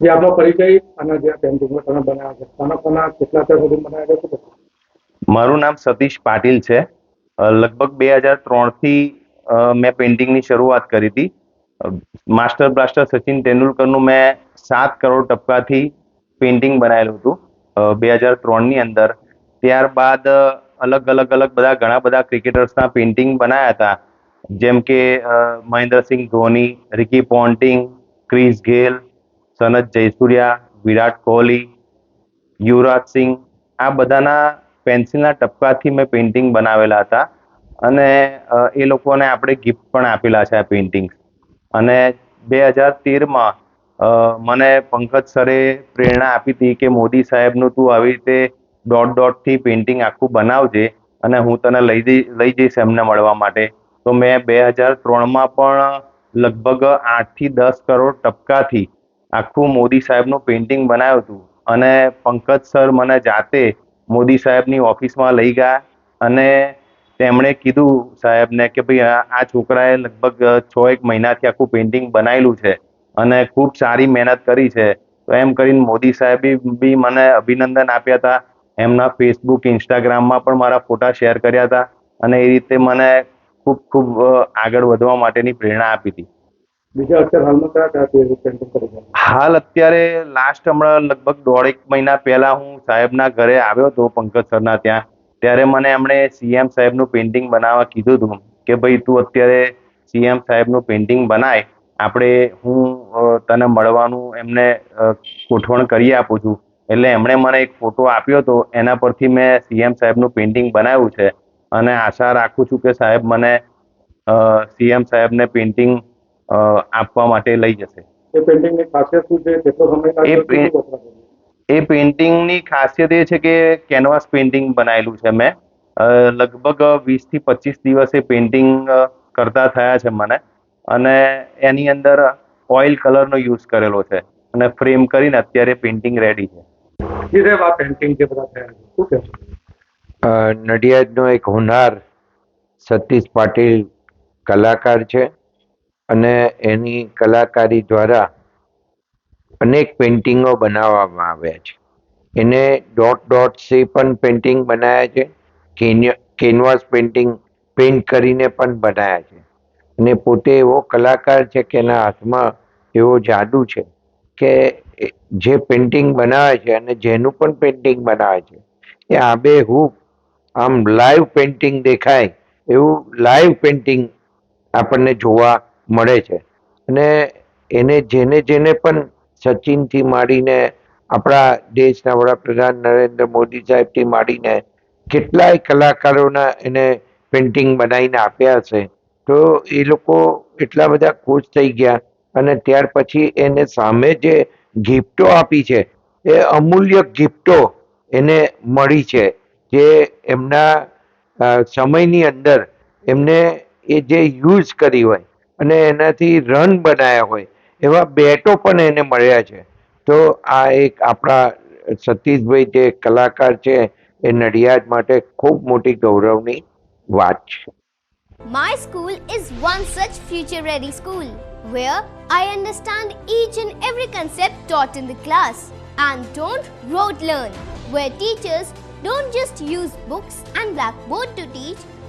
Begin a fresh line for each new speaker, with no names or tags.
જે આપનો પરિચય અને જે પેન્ટિંગમાં તમે બનાવ્યા છે. તમે કોના કેટલા અત્યાર સુધી બનાવ્યા છે?
મારું નામ સતીશ પાટીલ છે. લગભગ બે હજાર ત્રણથી મેં પેઇન્ટિંગની શરૂઆત કરી હતી. માસ્ટર બ્લાસ્ટર સચિન તેંડુલકરનું મેં સાત કરોડ ટપકાથી પેઇન્ટિંગ બનાવેલું હતું બે હજાર ત્રણની અંદર. ત્યારબાદ અલગ અલગ અલગ બધા, ઘણા બધા ક્રિકેટર્સના પેઇન્ટિંગ બનાવ્યા હતા. જેમ કે Mahendrasingh Dhoni, Ricky Ponting, Chris Gayle Sanath Jayasuriya, Virat Kohli, Yuvraj Singh આ બધાના પેન્સિલના ટપકાથી મેં પેઇન્ટિંગ બનાવેલા હતા. અને એ લોકોને આપણે ગિફ્ટ પણ આપેલા છે આ પેઇન્ટિંગ અને બે હજાર તેરમાં મને પંકજ સરે પ્રેરણા આપી હતી કે મોદી સાહેબનું તું આવી રીતે ડોટ ડોટથી પેઇન્ટિંગ આખું બનાવજે અને હું તને લઈ જઈ, લઈ જઈશ એમને મળવા માટે. તો મેં બે હજાર ત્રણમાં પણ લગભગ આઠથી દસ કરોડ ટપકાથી આખું મોદી સાહેબનું પેઇન્ટિંગ બનાવ્યું હતું. અને પંકજ સર મને જાતે મોદી સાહેબની ઓફિસમાં લઈ ગયા અને તેમણે કીધું સાહેબને કે ભાઈ આ છોકરાએ લગભગ છ એક મહિનાથી આખું પેઇન્ટિંગ બનાવેલું છે અને ખૂબ સારી મહેનત કરી છે. તો એમ કરીને મોદી સાહેબે બી મને અભિનંદન આપ્યા હતા. એમના ફેસબુક ઇન્સ્ટાગ્રામમાં પણ મારા ફોટા શેર કર્યા હતા અને એ રીતે મને ખૂબ ખૂબ આગળ વધવા માટેની પ્રેરણા આપી હતી. હાલ અત્યારે લાસ્ટ હમણાં લગભગ દોઢેક મહિના પહેલા હું સાહેબના ઘરે આવ્યો હતો, પંકજ સરના ત્યાં. ત્યારે મને એમણે સીએમ સાહેબનું પેઇન્ટિંગ બનાવવા કીધું હતું કે ભાઈ તું અત્યારે સીએમ સાહેબનું પેઇન્ટિંગ બનાય, આપણે હું તને મળવાનું એમને ગોઠવણ કરી આપું છું. એટલે એમણે મને એક ફોટો આપ્યો હતો, એના પરથી મેં સીએમ સાહેબનું પેઇન્ટિંગ બનાવ્યું છે. અને આશા રાખું છું કે સાહેબ મને સીએમ સાહેબને પેઇન્ટિંગ આપવા માટે લઈ જશે.
એ પેન્ટિંગની ખાસિયત શું છે? કેટલો સમય
એ? પેઇન્ટિંગની ખાસિયત એ છે કે કેનવાસ પેઇન્ટિંગ બનાવેલું છે મેં. લગભગ વીસથી પચીસ દિવસે પેઇન્ટિંગ કરતા થયા છે મને. અને એની અંદર ઓઇલ કલરનો યુઝ કરેલો છે. અને ફ્રેમ કરીને અત્યારે પેઇન્ટિંગ રેડી છે.
જી સાહેબ આ પેન્ટિંગ જે બધા થયા શું કહેશો?
નડિયાદનો એક હોનાર સતીશ પાટીલ કલાકાર છે. અને એની કલાકારી દ્વારા અનેક પેઇન્ટિંગો બનાવવામાં આવ્યા છે. એને ડોટ ડોટથી પણ પેઇન્ટિંગ બનાવ્યા છે. કેન્ય- કેનવાસ પેઇન્ટિંગ પેઇન્ટ કરીને પણ બનાવ્યા છે. અને પોતે એવો કલાકાર છે કે એના હાથમાં એવો જાદુ છે કે જે પેઇન્ટિંગ બનાવે છે અને જેનું પણ પેઇન્ટિંગ બનાવે છે. એ આબેહૂબ આમ લાઈવ પેઇન્ટિંગ દેખાય એવું લાઈવ પેઇન્ટિંગ આપણને જોવા મળે છે. અને એને જેને જેને પણ સચિનથી માંડીને આપણા દેશના વડાપ્રધાન નરેન્દ્ર મોદી સાહેબથી માંડીને કેટલાય કલાકારોના એને પેઇન્ટિંગ બનાવીને આપ્યા છે, તો એ લોકો એટલા બધા ખુશ થઈ ગયા. અને ત્યાર પછી એને સામે જે ગિફ્ટો આપી છે, એ અમૂલ્ય ગિફ્ટો એને મળી છે, જે એમના સમયની અંદર એમને એ જે યુઝ કરી હોય અને એનાથી રન બનાવ્યા હોય એવા બેટો પણ એને મળ્યા છે તો આ એક આપણા સતીશભાઈ જે કલાકાર છે એ નડિયાદ માટે ખૂબ મોટી ગૌરવની વાત છે
My school is one such future ready school where I understand each and every concept taught in the class and don't rote learn, where teachers don't just use books and blackboard to teach